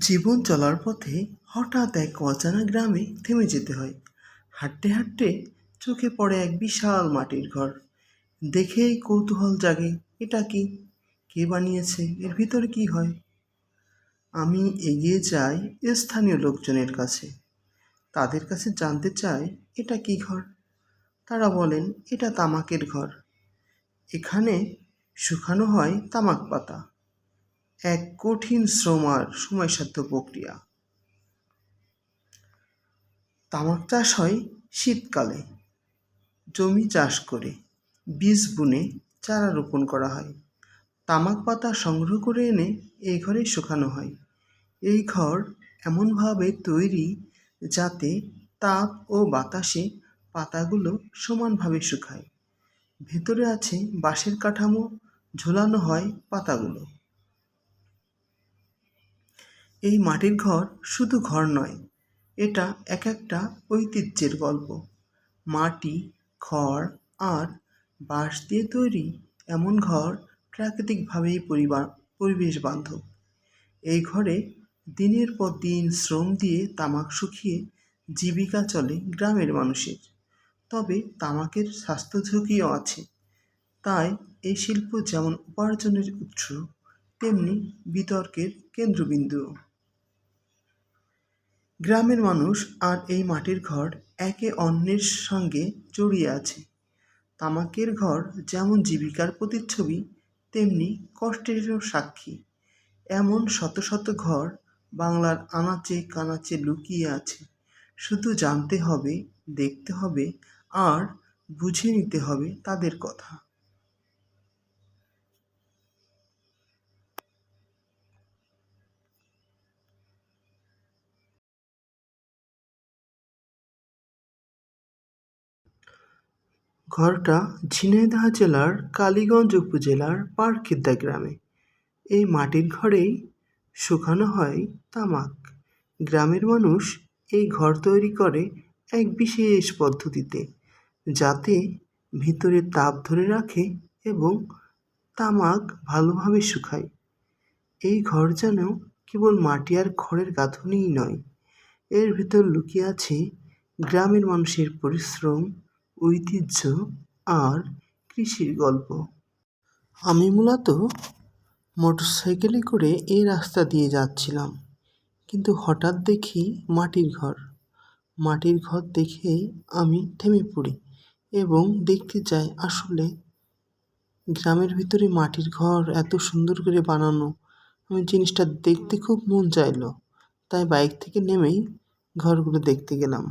জীবন চলার পথে হঠাৎ এক অজানা গ্রামে থেমে যেতে হয়। হাঁটতে হাঁটতে চোখে পড়ে এক বিশাল মাটির ঘর। দেখেই কৌতূহল জাগে, এটা কি? কে বানিয়েছে? এর ভিতরে কি হয়? আমি এগিয়ে যাই স্থানীয় লোকজনের কাছে। তাদের কাছে জানতে চাই, এটা কি ঘর? তারা বলেন, এটা তামাকের ঘর। এখানে শুকানো হয় তামাক পাতা। এক কঠিন শ্রম আর সময়সাধ্য প্রক্রিয়া। তামাক চাষ হয় শীতকালে। জমি চাষ করে বীজ বুনে চারা রোপণ করা হয়। তামাক পাতা সংগ্রহ করে এনে এই ঘরে শুকানো হয়। এই ঘর এমনভাবে তৈরি যাতে তাপ ও বাতাসে পাতাগুলো সমানভাবে শুকায়। ভেতরে আছে বাঁশের কাঠামো, ঝোলানো হয় পাতাগুলো। এই মাটির ঘর শুধু ঘর নয়, এটা এক একটা ঐতিহ্যের গল্প। মাটি, খড় আর বাঁশ দিয়ে তৈরি এমন ঘর প্রাকৃতিকভাবেই পরিবার পরিবেশ বান্ধব এই ঘরে দিনের পর দিন শ্রম দিয়ে তামাক শুকিয়ে জীবিকা চলে গ্রামের মানুষের। তবে তামাকের স্বাস্থ্য ঝুঁকিও আছে। তাই এই শিল্প যেমন উপার্জনের উৎস, তেমনি বিতর্কের কেন্দ্রবিন্দুও। গ্রামের মানুষ আর এই মাটির ঘর একে অন্যের সঙ্গে জড়িয়ে আছে। তামাকের ঘর যেমন জীবিকার প্রতিচ্ছবি, তেমনি কষ্টেরও সাক্ষী। এমন শত শত ঘর বাংলার আনাচে কানাচে লুকিয়ে আছে। শুধু জানতে হবে, দেখতে হবে, আর বুঝে নিতে হবে তাদের কথা। ঘরটা ঝিনাইদহ জেলার কালীগঞ্জ উপজেলার পারখিদ্দা গ্রামে। এই মাটির ঘরেই শুকানো হয় তামাক। গ্রামের মানুষ এই ঘর তৈরি করে এক বিশেষ পদ্ধতিতে, যাতে ভিতরে তাপ ধরে রাখে এবং তামাক ভালোভাবে শুকায়। এই ঘর যেন কেবল মাটি আর খড়ের গাঁথনিই নয়, এর ভিতর লুকিয়ে আছে গ্রামের মানুষের পরিশ্রম ঐতিহ্য আর কৃষির গল্প। আমি মূলত মোটরসাইকেলে করে এই রাস্তা দিয়ে যাচ্ছিলাম, কিন্তু হঠাৎ দেখি মাটির ঘর। মাটির ঘর দেখে আমি থেমে পড়ি এবং দেখতে যাই আসলে গ্রামের ভিতরে মাটির ঘর এত সুন্দর করে বানানো, আমি জিনিসটা দেখতে খুব মন চাইলো, তাই বাইক থেকে নেমেই ঘরগুলো দেখতে গেলাম।